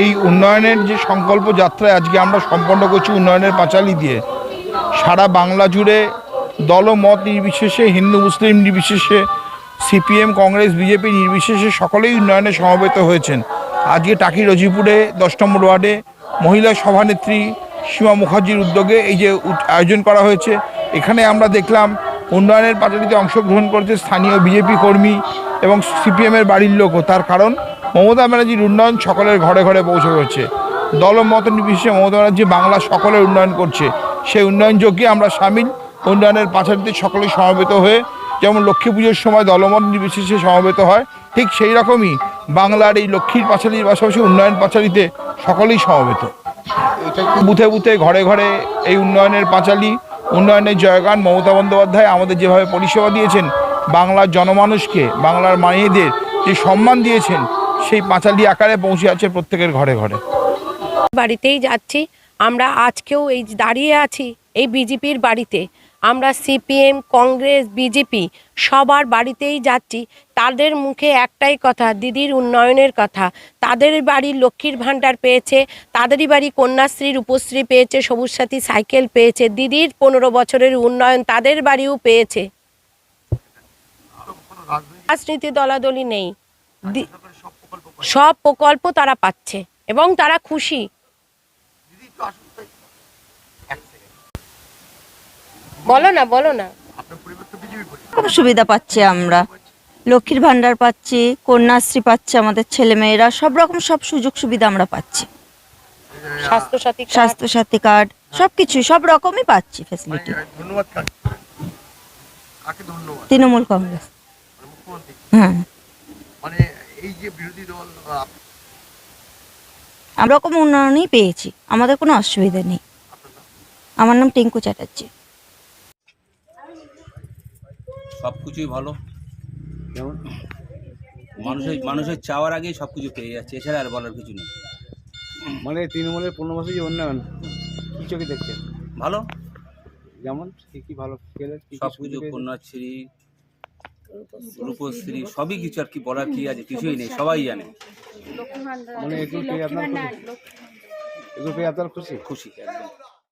এই উন্নয়নের যে সংকল্প যাত্রায় আজকে আমরা সম্পন্ন করছি উন্নয়নের পাঁচালি দিয়ে। সারা বাংলা জুড়ে দল মত নির্বিশেষে, হিন্দু, মুসলিম নির্বিশেষে, সিপিএম, কংগ্রেস, বিজেপি নির্বিশেষে সকলেই উন্নয়নে সমবেত হয়েছেন। আজকে টাকি রজিপুরে দশ নম্বর ওয়ার্ডে মহিলা সভানেত্রী সীমা মুখার্জির উদ্যোগে এই যে আয়োজন করা হয়েছে, এখানে আমরা দেখলাম উন্নয়নের পাটালিতে অংশগ্রহণ করেছে স্থানীয় বিজেপি কর্মী এবং সিপিএমের বাড়ির লোকও। তার কারণ মমতা ব্যানার্জির উন্নয়ন সকলের ঘরে ঘরে পৌঁছে গেছে দলমত নির্বিশেষে মমতা ব্যানার্জি বাংলা সকলের উন্নয়ন করছে। সেই উন্নয়ন যজ্ঞে আমরা সামিল। উন্নয়নের পাঁচালিতে সকলেই সমবেত হয়ে, যেমন লক্ষ্মী পুজোর সময় দলমত নির্বিশেষে সমবেত হয়, ঠিক সেই রকমই বাংলার এই লক্ষ্মীর পাঁচালির পাশাপাশি উন্নয়ন পাঁচালিতে সকলেই সমবেত। বুথে বুথে, ঘরে ঘরে এই উন্নয়নের পাঁচালি, উন্নয়নের জয়গান মমতা বন্দ্যোপাধ্যায় আমাদের যেভাবে পরিষেবা দিয়েছেন, বাংলার জনমানুষকে, বাংলার মায়েদের যে সম্মান দিয়েছেন সেই পাঁচালি আকারে পৌঁছে আছে প্রত্যেকের ঘরে ঘরে। বাড়িতেই যাচ্ছি। আমরা আজকেও এই দাঁড়িয়ে আছি এই বিজেপির বাড়িতে। আমরা সিপিএম, কংগ্রেস, বিজেপি সবার বাড়িতেই যাচ্ছি। তাদের মুখে একটাই কথা, দিদির উন্নয়নের কথা। তাদের বাড়ি লক্ষ্মীর ভাণ্ডার পেয়েছে, তাদেরই বাড়ি কন্যাশ্রী, রূপশ্রী পেয়েছে, সবুজ সাথী সাইকেল পেয়েছে, দিদির পনেরো বছরের উন্নয়ন তাদের বাড়িও পেয়েছে। রাজনীতি দলাদলি নেই। সব প্রকল্প তারা পাচ্ছে এবং তারা খুশি। বলো না বলো না। খুব সুবিধা পাচ্ছি আমরা। লক্ষ্মীর ভান্ডার পাচ্ছি কন্যাশ্রী পাচ্ছে আমাদের ছেলেমেয়েরা সব রকম সব সুযোগ সুবিধা আমরা পাচ্ছি। স্বাস্থ্যসাথী কার্ড। স্বাস্থ্যসাথী কার্ড সবকিছু সব রকমই পাচ্ছি কাকে? ধন্যবাদ? তৃণমূল কংগ্রেস। মানে হ্যাঁ। মানে এই যে বিরোধী দল আমরা কোনো উন্নয়নই পেয়েছি। আমাদের কোনো অসুবিধা নেই। আমার নাম টিঙ্কু চ্যাটার্জি। সব কিছুই ভালো। যেমন মানুষের মানুষের চাওয়ার আগেই সব কিছু পেয়ে যাচ্ছে এছাড়া আর বলার কিছু নেই। মানে তৃণমূলের পনেরো বছর যে উন্নয়ন কি চোখে দেখছেন? ভালো। যেমন কি কি ভালো সব কিছু কন্যাশ্রী রূপশ্রী। সবই কিছু আর কি বলার কি আছে? কিছুই নেই সবাই জানে। মানে এগুলো পেয়ে আপনার খুশি? এগুলো পেয়ে আপনার খুশি? খুশি একদম।